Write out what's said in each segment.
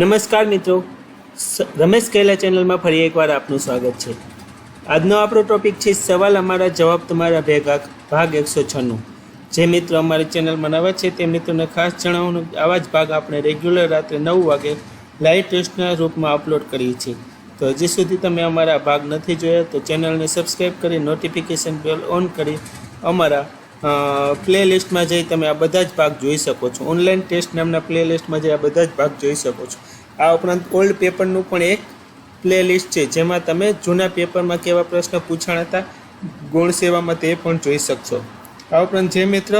નમસ્કાર મિત્રો. રમેશ કૈલા ચેનલમાં ફરી એકવાર આપનું સ્વાગત છે. આજનો આપણો ટોપિક છે સવાલ અમારા જવાબ તમારા ભેગા, ભાગ એકસો છન્નું. જે મિત્રો અમારી ચેનલમાં નવા છે તે મિત્રોને ખાસ જણાવવાનું આવા જ ભાગ આપણે રેગ્યુલર રાત્રે નવ વાગે લાઈવ ટેસ્ટના રૂપમાં અપલોડ કરીએ છીએ. તો હજી સુધી તમે અમારા ભાગ નથી જોયા તો ચેનલને સબસ્ક્રાઈબ કરી નોટિફિકેશન બેલ ઓન કરી અમારા પ્લે લિસ્ટમાં જઈ તમે આ બધા જ ભાગ જોઈ શકો છો. ઓનલાઈન ટેસ્ટ નામના પ્લે લિસ્ટમાં જઈ આ બધા જ ભાગ જોઈ શકો છો. આ ઉપરાંત ઓલ્ડ પેપરનું પણ એક પ્લે લિસ્ટ છે, જેમાં તમે જૂના પેપરમાં કેવા પ્રશ્ન પૂછાણ હતા ગુણ સેવામાં તે પણ જોઈ શકશો. આ ઉપરાંત જે મિત્ર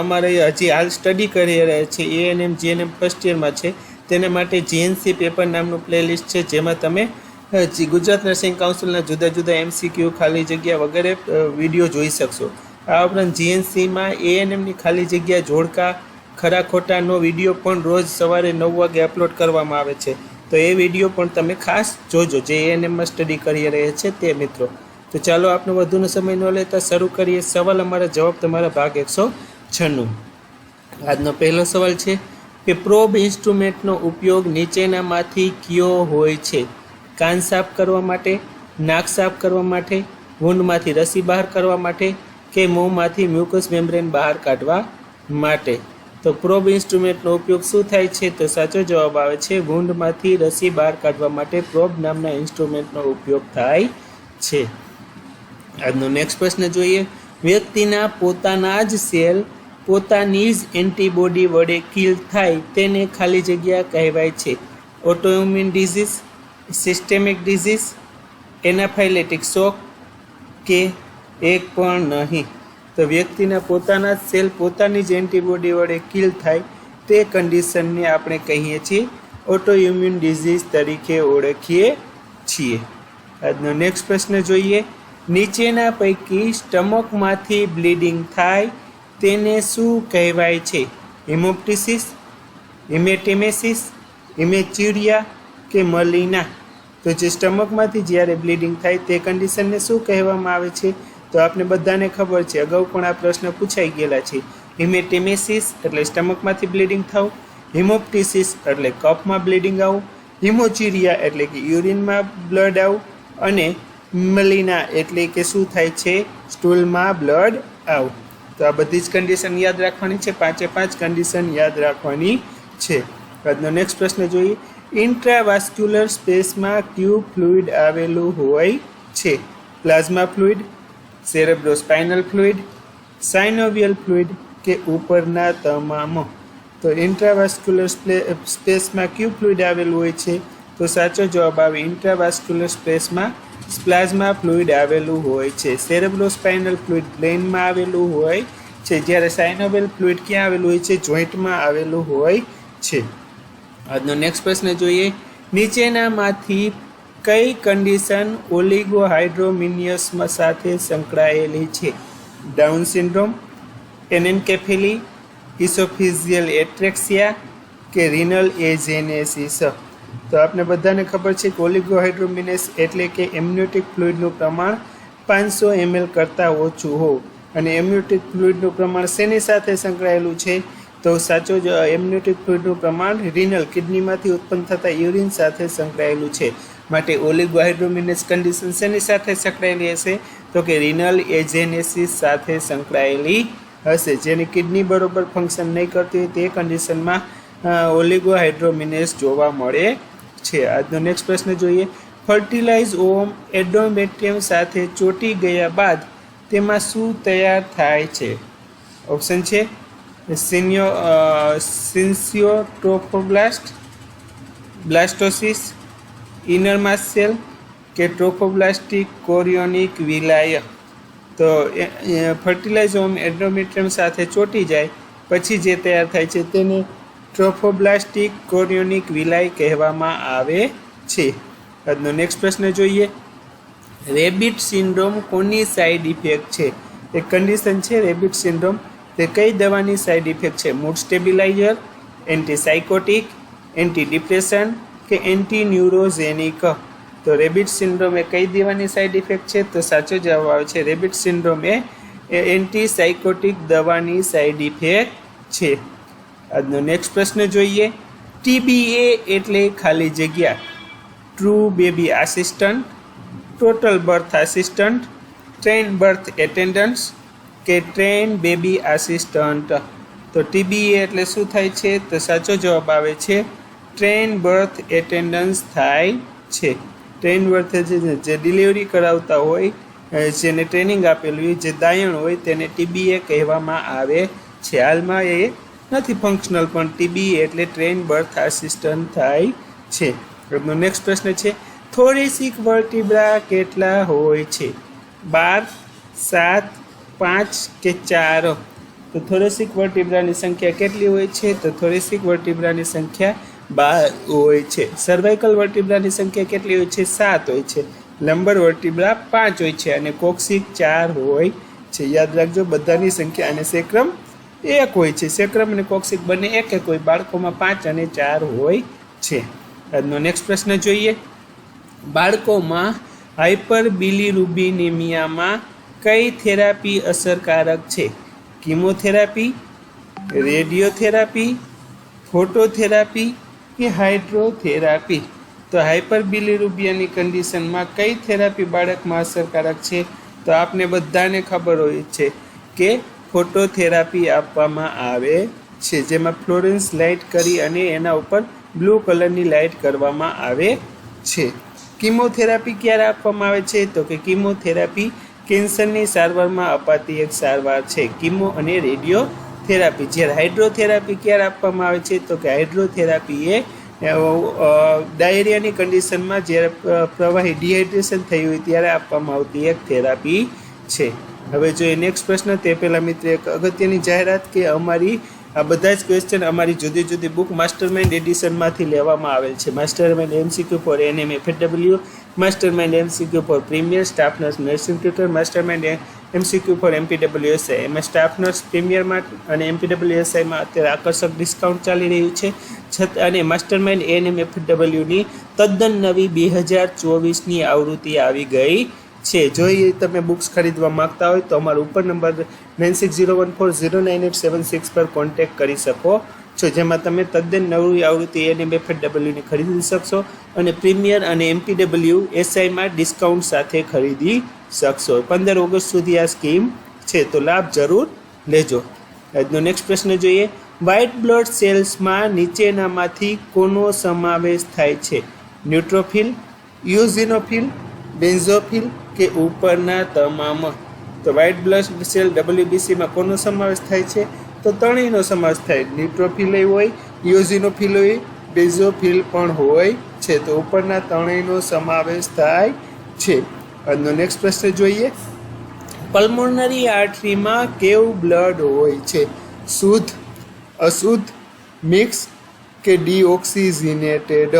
અમારે હજી હાલ સ્ટડી કરી રહ્યા છે એએનએમ જીએનએમ ફર્સ્ટ યરમાં છે, તેને માટે જીએનસી પેપર નામનું પ્લે લિસ્ટ છે, જેમાં તમે ગુજરાત નર્સિંગ કાઉન્સિલના જુદા જુદા એમસીક્યુ ખાલી જગ્યા વગેરે વીડિયો જોઈ શકશો. આ ઉપરાંત જીએનસીમાં એએનએમની ખાલી જગ્યા જોડકા ખરા ખોટાનો વીડિયો પણ રોજ સવારે નવ વાગે અપલોડ કરવામાં આવે છે. તો એ વીડિયો પણ તમે ખાસ જોજો. જે એએનએમમાં સ્ટડી કરી રહ્યા છે તે મિત્રો. તો ચાલો આપણે વધુનો સમય ન લેતા શરૂ કરીએ. સવાલ અમારા જવાબ તમારા ભાગ એકસો છન્નું. આજનો પહેલો સવાલ છે કે પ્રોબ ઇન્સ્ટ્રુમેન્ટનો ઉપયોગ નીચેનામાંથી કયો હોય છે? કાન સાફ કરવા માટે, નાક સાફ કરવા માટે વૂંડમાંથી રસી બહાર કરવા માટે કે મોંમાંથી મ્યુકસ મેમ્બ્રેન બહાર કાઢવા માટે. તો પ્રોબ ઇન્સ્ટ્રુમેન્ટનો ઉપયોગ શું થાય છે? તો સાચો જવાબ આવે છે, વૂંડમાંથી રસી બહાર કાઢવા માટે પ્રોબ નામના ઇન્સ્ટ્રુમેન્ટનો ઉપયોગ થાય છે. આજનો નેક્સ્ટ પ્રશ્ન જોઈએ. વ્યક્તિના પોતાના જ સેલ પોતાની જ એન્ટીબોડી વડે કિલ થાય તેને ખાલી જગ્યા કહેવાય છે. Autoimmune disease, systemic disease, anaphylactic shock કે એક પણ નહીં. તો વ્યક્તિના પોતાના સેલ પોતાની જ એન્ટીબોડી વડે કિલ થાય તે કન્ડિશનને આપણે કહીએ છીએ ઓટોઇમ્યુન ડિઝીઝ તરીકે ઓળખીએ છીએ. આજનો નેક્સ્ટ પ્રશ્ન જોઈએ. નીચેના પૈકી સ્ટમકમાંથી બ્લીડિંગ થાય તેને શું કહેવાય છે? હિમોપ્ટિસિસ હિમેટેમેસિસ, હિમેચ્યુરિયા કે મલિના? તો જે સ્ટમકમાંથી જ્યારે બ્લીડિંગ થાય તે કન્ડિશનને શું કહેવામાં આવે છે? તો આપને બધાને ખબર છે, અગાઉ પણ આ પ્રશ્ન પૂછાઈ ગયેલા છે. હિમેટેમેસિસ એટલે સ્ટમકમાંથી બ્લીડિંગ થવું હિમોપ્ટિસિસ એટલે કફમાં બ્લીડિંગ આવવું હિમોચીરિયા એટલે કે યુરિનમાં બ્લડ આવવું અને મલિના એટલે કે શું થાય છે, સ્ટૂલમાં બ્લડ આવું. તો આ બધી જ કન્ડિશન યાદ રાખવાની છે, પાંચે પાંચ કન્ડિશન યાદ રાખવાની છે. આજનો નેક્સ્ટ પ્રશ્ન જોઈએ. ઇન્ટ્રાવાસ્ક્યુલર સ્પેસમાં ક્યુ ફ્લુઇડ આવેલું હોય છે. Plasma fluid cerebrospinal fluid synovial fluid કે ઉપરના તમામ. તો ઇન્ટ્રાવાસ્ક્યુલર સ્પેસમાં ક્યુ ફ્લુઇડ આવેલું હોય છે? તો સાચો જવાબ આવે ઇન્ટ્રાવાસ્ક્યુલર સ્પેસમાં પ્લાઝમા ફ્લુઇડ આવેલું હોય છે. સેરેબ્રોસ્પાઇનલ ફ્લુઇડ બ્રેઇનમાં આવેલું હોય છે. જ્યારે સાઇનોવેલ ફ્લુઇડ ક્યાં આવેલું હોય છે? જોઈન્ટમાં આવેલું હોય છે. આજનો નેક્સ્ટ પ્રશ્ન જોઈએ. નીચેનામાંથી કઈ કન્ડિશન ઓલિગોહાઇડ્રોમિનિયસમાં સાથે સંકળાયેલી છે? ડાઉન સિન્ડ્રોમ એનેન્કેફેલી ઇસોફિઝિયલ એટ્રેક્સિયા કે રિનલ એજેનેસિસ? તો આપને બધાને ખબર છે કે ઓલિગોહાઇડ્રોમિનેસ એટલે કે એમ્યુટિક ફ્લુઇડનું પ્રમાણ પાંચસો એમએલ કરતાં ઓછું હોવું. અને એમ્યુટિક ફ્લુઇડનું પ્રમાણ શેની સાથે સંકળાયેલું છે? તો સાચો જ એમ્યુટિક ફ્લુઇડનું પ્રમાણ રિનલ કિડનીમાંથી ઉત્પન્ન થતા યુરિન સાથે સંકળાયેલું છે. માટે ઓલિગોહાઇડ્રોમિનેસ કન્ડિશન શેની સાથે સંકળાયેલી હશે? તો કે રિનલ એજેનેસિસ સાથે સંકળાયેલી હશે. જેની કિડની બરોબર ફંક્શન નહીં કરતી હોય તે કન્ડિશનમાં ઓલિગોહાઇડ્રોમિનેસ જોવા મળે છે. આજનો નેક્સ્ટ પ્રશ્ન જોઈએ. ફર્ટિલાઇઝ ઓમ એડોમેટ્રિયમ સાથે ચોંટી ગયા બાદ તેમાં શું તૈયાર થાય છે? ઓપ્શન છે, સિનિયો સિન્સિયોટોફોબ્લાસ્ટ બ્લાસ્ટોસિસ ઇનર માસેલ કે ટ્રોફોબ્લાસ્ટિક કોરિયોનિક વિલાય તો ફર્ટિલાઇઝોમ ઓમ એન્ડોમેટ્રિયમ સાથે ચોંટી જાય, પછી જે તૈયાર થાય છે તેને ટ્રોફોબ્લાસ્ટિક કોરિયોનિક વિલાય કહેવામાં આવે છે. આજનો નેક્સ્ટ પ્રશ્ન જોઈએ. રેબિટ સિન્ડ્રોમ કોની સાઇડ ઇફેક્ટ છે? એક કન્ડિશન છે રેબિટ સિન્ડ્રોમ તે કઈ દવાની સાઇડ ઇફેક્ટ છે? Mood stabiliser antipsychotic anti depression કે એન્ટી ન્યુરોઝેનિક તો રેબિટ સિન્ડ્રોમ એ કઈ દેવાની સાઇડ ઇફેક્ટ છે? તો સાચો જવાબ આવે છે, રેબિટ સિન્ડ્રોમ એ એન્ટીસાઇકોટિક દવાની સાઇડ ઇફેક્ટ છે. આજનો નેક્સ્ટ પ્રશ્ન જોઈએ. ટીબીએ એટલે ખાલી જગ્યા. True baby assistant, total birth assistant, train birth attendance કે ટ્રેન બેબી આસિસ્ટન્ટ. તો ટીબીએ એટલે શું થાય છે? તો સાચો જવાબ આવે છે ટ્રેન બર્થ એટેન્ડન્સ થાય છે. ટ્રેન બર્થ જે ડિલિવરી કરાવતા હોય જેને ટ્રેનિંગ આપેલું હોય, જે દાયણ હોય, તેને ટીબીએ કહેવામાં આવે છે. હાલમાં એ નથી ફંક્શનલ પણ ટીબી એટલે ટ્રેન બર્થ આસિસ્ટન્ટ થાય છે. નેક્સ્ટ પ્રશ્ન છે, થોરેસિક વર્ટિબ્રા કેટલા હોય છે? બાર, સાત, પાંચ કે ચાર? તો થોરેસિક વર્ટિબ્રાની સંખ્યા કેટલી હોય છે? તો થોરેસિક વર્ટિબ્રાની સંખ્યા બાર હોય છે. સર્વાઇકલ વર્ટિબ્રાની સંખ્યા કેટલી હોય છે? સાત હોય છે. લંબર વર્ટિબ્રા પાંચ હોય છે અને કોક્સિક ચાર હોય છે. યાદ રાખજો, બધાની સંખ્યા અને સેક્રમ એક હોય છે. સેક્રમ અને કોક્સિક બંને એક એક હોય. બાળકોમાં પાંચ અને ચાર હોય છે. આજનો નેક્સ્ટ પ્રશ્ન જોઈએ. બાળકોમાં હાઇપર બિલીરુબિનેમિયામાં કઈ થેરાપી અસરકારક છે? કિમોથેરાપી, રેડિયોથેરાપી, ફોટોથેરાપી કે હાઇડ્રોથેરાપી? તો હાઇપર બિલીરુબિયાની કન્ડિશનમાં કઈ થેરાપી બાળકમાં અસરકારક છે? તો આપને બધાને ખબર હોય છે કે ફોટોથેરાપી આપવામાં આવે છે, જેમાં ફ્લોરેન્સ લાઇટ કરી અને એના ઉપર બ્લુ કલરની લાઇટ કરવામાં આવે છે. કિમોથેરાપી ક્યારે આપવામાં આવે છે? તો કે કિમોથેરાપી કેન્સરની સારવારમાં અપાતી એક સારવાર છે, કિમો અને રેડિયો થેરાપી જ્યારે હાઇડ્રોથેરાપી ક્યારે આપવામાં આવે છે? તો કે હાઇડ્રોથેરાપી એ ડાયરિયાની કન્ડિશનમાં જ્યારે પ્રવાહી ડિહાઇડ્રેશન થયું હોય ત્યારે આપવામાં આવતી એક થેરાપી છે. હવે જોઈએ નેક્સ્ટ પ્રશ્ન તે પહેલાં મિત્ર એક અગત્યની જાહેરાત કે અમારી, આ બધા જ ક્વેશ્ચન અમારી જુદી જુદી બુક માસ્ટરમાઇન્ડ એડિશનમાંથી લેવામાં આવેલ છે. Mastermind MCQ for NM FAW mastermind MCQ for premier staff nurse nursing tutor mastermind MCQ for MPWSI એમાં સ્ટાફ નર્સ પ્રીમિયરમાં અને એમપીડબ્લ્યુએસઆઈમાં અત્યારે આકર્ષક ડિસ્કાઉન્ટ ચાલી રહ્યું છે. છતાં અને માસ્ટરમાઇન્ડ એનએમ એફડબલ્યુની તદ્દન નવી બે હજાર ચોવીસની આવૃત્તિ આવી ગઈ છે. જો એ તમે બુક્સ ખરીદવા માંગતા હોય તો અમારો ઉપર number nine six zero one four zero nine eight seven six પર કોન્ટેક્ટ કરી શકો. છો, જેમાં તમે તદ્દન નવી આવૃત્તિ એનએમ એફડબલ્યુની ખરીદી શકશો અને પ્રીમિયર અને એમપીડબલ્યુ એસઆઈમાં ડિસ્કાઉન્ટ સાથે ખરીદી શકશો. પંદર ઓગસ્ટ સુધી આ સ્કીમ છે, તો લાભ જરૂર લેજો. આજનો નેક્સ્ટ પ્રશ્ન જોઈએ. વ્હાઇટ બ્લડ સેલ્સમાં નીચેનામાંથી કોનો સમાવેશ થાય છે? ન્યુટ્રોફિલ યુઝિનોફિલ બેન્ઝોફિલ કે ઉપરના તમામ? તો વ્હાઇટ બ્લડ સેલ ડબલ્યુબીસીમાં કોનો સમાવેશ થાય છે? તો ત્રણેયનો સમાવેશ થાય. ન્યુટ્રોફિલ હોય યુઝિનોફિલ હોય બેઝોફિલ પણ હોય છે. તો ઉપરના ત્રણેયનો સમાવેશ થાય છે. આજનો નેક્સ્ટ પ્રશ્ન જોઈએ. પલ્મોનરી આર્ટરીમાં કેવું બ્લડ હોય છે? શુદ્ધ, અશુદ્ધ મિક્સ કે ડીઓક્સિજિનેટેડ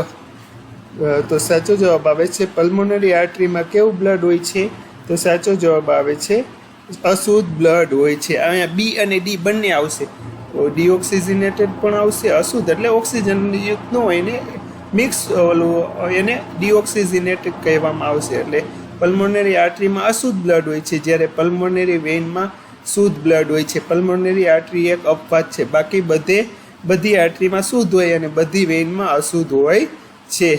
તો સાચો જવાબ આવે છે. પલ્મોનરી આર્ટરીમાં કેવું બ્લડ હોય છે? તો સાચો જવાબ આવે છે અશુદ્ધ બ્લડ હોય છે. અહીંયા બી અને ડી બંને આવશે. ડીઓક્સિજનેટેડ પણ આવશે, અશુદ્ધ એટલે ઓક્સિજનયુક્ત ન હોય ને મિક્સ ઓલું એને ડીઓક્સિજનેટેડ કહેવામાં આવશે. એટલે પલ્મોનરી આર્ટરીમાં અશુદ્ધ બ્લડ હોય છે. જ્યારે પલ્મોનરી વેઇનમાં શુદ્ધ બ્લડ હોય છે. પલ્મોનરી આર્ટરી એક અપવાદ છે. બાકી બધે, બધી આર્ટરીમાં શુદ્ધ હોય અને બધી વેઇનમાં અશુદ્ધ હોય છે.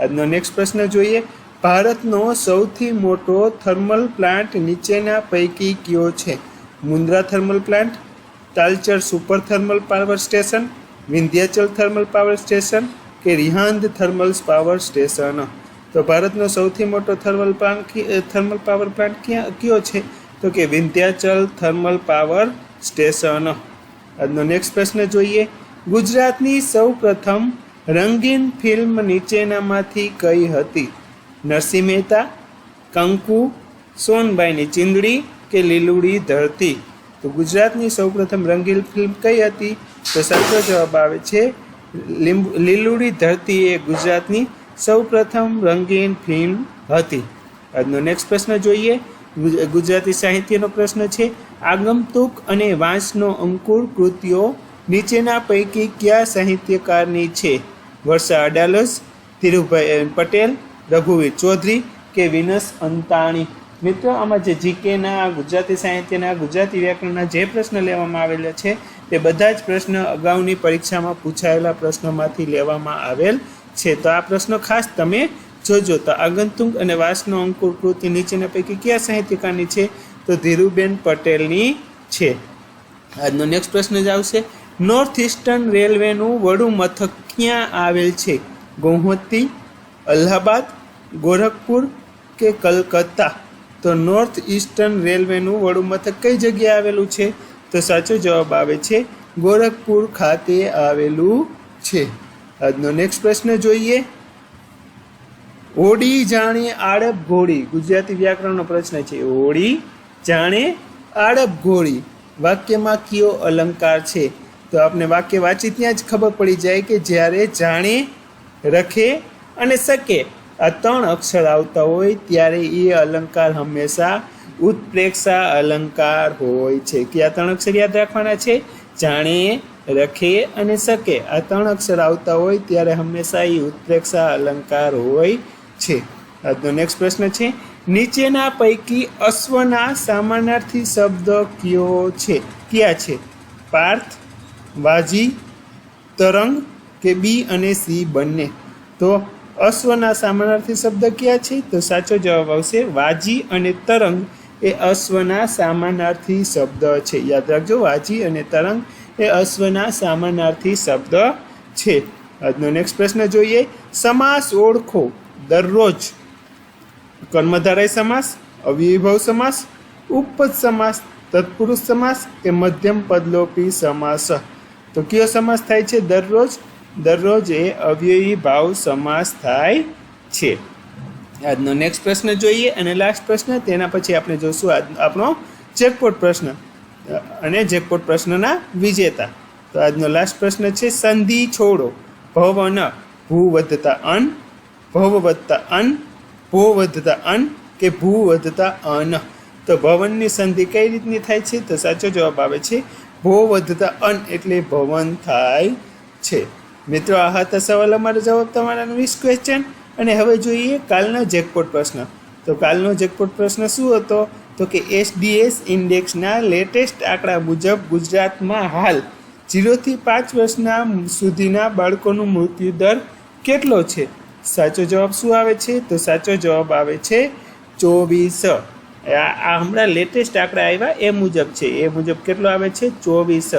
આજનો નેક્સ્ટ પ્રશ્ન જોઈએ. ભારતનો સૌથી મોટો થર્મલ પ્લાન્ટ નીચેના પૈકી કયો છે? Mundra thermal plant, Talcher super thermal power station, Vindhyachal thermal power station કે રિહાંદ થર્મલ પાવર સ્ટેશન? તો ભારતનો સૌથી મોટો thermal plant thermal power plant ક્યાં, કયો છે? તો કે વિંધ્યાચલ થર્મલ પાવર સ્ટેશન. આજનો નેક્સ્ટ પ્રશ્ન જોઈએ. ગુજરાતની સૌ પ્રથમ રંગીન ફિલ્મ નીચેનામાંથી કઈ હતી? નરસિંહ મહેતા કંકુ, સોનબાઈની ચીંદડી કે લીલુડી ધરતી? તો ગુજરાતની સૌપ્રથમ રંગીન ફિલ્મ કઈ હતી? તો સાચો જવાબ આવે છે લીલુડી ધરતી એ ગુજરાતની સૌપ્રથમ રંગીન ફિલ્મ હતી. આજનો નેક્સ્ટ પ્રશ્ન જોઈએ. ગુજરાતી સાહિત્યનો પ્રશ્ન છે આગમતુક અને વાંસનો અંકુર કૃતિઓ નીચેના પૈકી કયા સાહિત્યકારની છે? વર્ષા અડાલસ ધીરુભાઈ પટેલ રઘુવીર ચૌધરી કે વિનસ અંતાણી. મિત્રો, આમાં જે જીકેના, ગુજરાતી સાહિત્યના, ગુજરાતી વ્યાકરણના જે પ્રશ્ન લેવામાં આવેલા છે, તે બધા જ પ્રશ્ન અગાઉની પરીક્ષામાં પૂછાયેલા પ્રશ્નોમાંથી લેવામાં આવેલ છે. તો આ પ્રશ્નો ખાસ તમે જોજો. તો આગંતુક અને વાસનો અંકુર કૃતિ નીચેના પૈકી કયા સાહિત્યકારની છે? તો ધીરુબેન પટેલની છે. આજનો નેક્સ્ટ પ્રશ્ન જ આવશે. નોર્થ ઇસ્ટર્ન રેલવેનું વડું મથક ક્યાં આવેલ છે? ગૌહતી, અલ્હાબાદ ગોરખપુર કે કલકત્તા? તો નોર્થ ઇસ્ટર્ન રેલવેનું વડું મથક કઈ જગ્યાએ આવેલું છે? તો સાચો જવાબ આવે છે ગોરખપુર ખાતે આવેલું છે. આજનો નેક્સ્ટ પ્રશ્ન જોઈએ. હોડી જાણે આડપ ઘોડી. ગુજરાતી વ્યાકરણનો પ્રશ્ન છે. હોડી જાણે આડપ ઘોડી. વાક્યમાં કયો અલંકાર છે? તો આપણે વાક્ય વાંચી ત્યાં જ ખબર પડી જાય કે જ્યારે જાણે, રખે અને શકે. આ ત્રણ અક્ષર આવતા હોય ત્યારે એ અલંકાર હંમેશા ઉત્પ્રેક્ષા અલંકાર હોય છે. કે આ ત્રણ અક્ષર યાદ રાખવાના છે? જાણે, રખે અને શકે. આ ત્રણ અક્ષર આવતા હોય ત્યારે હંમેશા એ ઉત્પ્રેક્ષા અલંકાર હોય છે. આજનો નેક્સ્ટ પ્રશ્ન છે, નીચેના પૈકી અશ્વના સામાનાર્થી શબ્દ કયો છે? ક્યાં છે? પાર્થ, વાજી, તરંગ કે બી અને સી બંને? તો અશ્વના સામાનાર્થી શબ્દ કયા છે? તો સાચો જવાબ આવશે, વાજી અને તરંગ એ અશ્વના સામાનાર્થી શબ્દ છે. યાદ રાખજો, વાજી અને તરંગ એ અશ્વના સામાનાર્થી શબ્દ છે. આજનો નેક્સ્ટ પ્રશ્ન જોઈએ. સમાસ ઓળખો. દરરોજ કર્મધારય સમાસ, અવિભવ સમાસ ઉપપદ સમાસ, તત્પુરુષ સમાસ કે મધ્યમ પદલોપી સમાસ. તો કયો સમાસ થાય છે? દરરોજ દરરોજ એ અવ્યયી ભાવ સમાસ થાય છે. આજનો નેક્સ્ટ પ્રશ્ન જોઈએ અને લાસ્ટ પ્રશ્ન, તેના પછી આપણે જોશું આપણો જેકપોટ પ્રશ્ન અને જેકપોટ પ્રશ્નના વિજેતા. તો આજનો લાસ્ટ પ્રશ્ન છે, સંધિ છોડો, ભવન ભૂ વધતા અન ભવ વધતા અન ભો વધતા અન કે ભૂ વધતા અન? તો ભવનની સંધિ કઈ રીતની થાય છે? તો સાચો જવાબ આવે છે ભો વધતા અન એટલે ભવન થાય છે. મિત્રો, આ હતા સવાલ અમારો જવાબ તમારા વીસ ક્વેશ્ચન અને હવે જોઈએ કાલનો જેકપોટ પ્રશ્ન. તો કાલનો જેકપોટ પ્રશ્ન શું હતો? તો કે એસડીએસ ઇન્ડેક્સના લેટેસ્ટ આંકડા મુજબ ગુજરાતમાં હાલ જીરોથી પાંચ વર્ષના સુધીના બાળકોનું મૃત્યુ દર કેટલો છે? સાચો જવાબ શું આવે છે? તો સાચો જવાબ આવે છે ચોવીસ. આ હમણાં લેટેસ્ટ આંકડા આવ્યા એ મુજબ છે. એ મુજબ કેટલો આવે છે? ચોવીસ.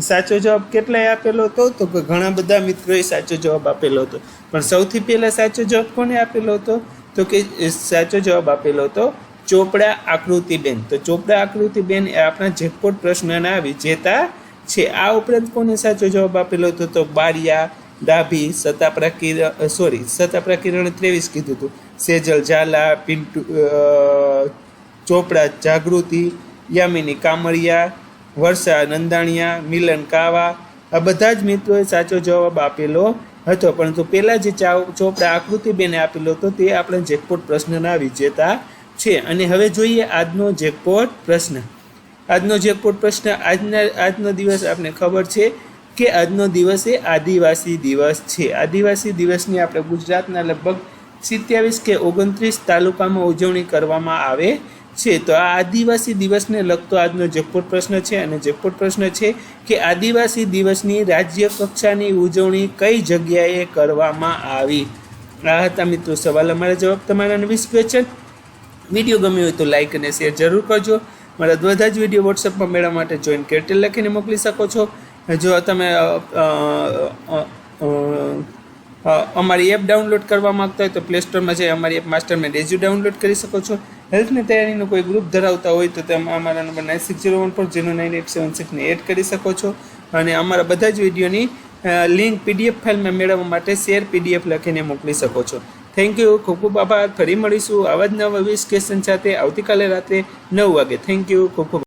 સાચો જવાબ કેટલાય આપેલો? હતો તો કે ઘણા બધા મિત્રોએ સાચો જવાબ આપેલો હતો. પણ સૌથી પહેલાં સાચો જવાબ કોને આપેલો હતો? તો કે સાચો જવાબ આપેલો હતો ચોપડા આકૃતિબેન. તો ચોપડા આકૃતિબેન એ આપણા જેકપોટ પ્રશ્નના વિજેતા છે. આ ઉપરાંત કોને સાચો જવાબ આપેલો હતો? તો બારિયા, ડાભી સતાપરા કિરણ સોરી સતાપરા કિરણ ત્રેવીસ કીધું હતું. સેજલ ઝાલા, પિન્ટુ ચોપડા જાગૃતિ, યામિની કામરિયા વર્ષા, નંદાણિયા, મિલન, કાવા, આ બધા જ મિત્રોએ સાચો જવાબ આપેલો હતો. પરંતુ પહેલાં જે ચોપડા આકૃતિબેને આપેલો હતો, તે આપણે જેકપોટ પ્રશ્નના વિજેતા છે. અને હવે જોઈએ આજનો જેકપોટ પ્રશ્ન. આજનો જેકપોટ પ્રશ્ન, આજના, આજનો દિવસ આપણે ખબર છે કે આજનો દિવસ એ આદિવાસી દિવસ છે. આદિવાસી દિવસની આપણે ગુજરાતના લગભગ સિત્યાવીસ કે ઓગણત્રીસ તાલુકામાં ઉજવણી કરવામાં આવે છે. તો આ આદિવાસી દિવસને લગતો આજનો જેકપોટ પ્રશ્ન છે અને જેકપોટ પ્રશ્ન છે કે આદિવાસી દિવસની રાજ્ય કક્ષાની ઉજવણી કઈ જગ્યાએ કરવામાં આવી? આ હતા મિત્રો સવાલ અમારા જવાબ તમારા વીસ ક્વેશ્ચન વીડિયો ગમ્યો હોય તો લાઇક અને શેર જરૂર કરજો. મારા બધા જ વીડિયો વોટ્સઅપમાં મેળવવા માટે જોઈન કેરટેલ લખીને મોકલી શકો છો. જો તમે અમારી એપ ડાઉનલોડ કરવા માગતા હોય તો પ્લે સ્ટોરમાં જઈ અમારી app master med edu download કરી શકો છો. હેલ્થની તૈયારીનો કોઈ ગ્રુપ ધરાવતા હોય તો તમે અમારા number nine six zero one four zero nine eight seven સિક્સને add કરી શકો છો. અને અમારા બધા જ વિડીયોની લિંક પીડીએફ ફાઇલમાં મેળવવા માટે શેર પીડીએફ લખીને મોકલી શકો છો. થેન્ક યુ ખૂબ ખૂબ આભાર. ફરી મળીશું આવા જ નવા વિશ ક્વેશ્ચન સાથે આવતીકાલે રાત્રે નવ વાગે. થેન્ક યુ ખૂબ ખૂબ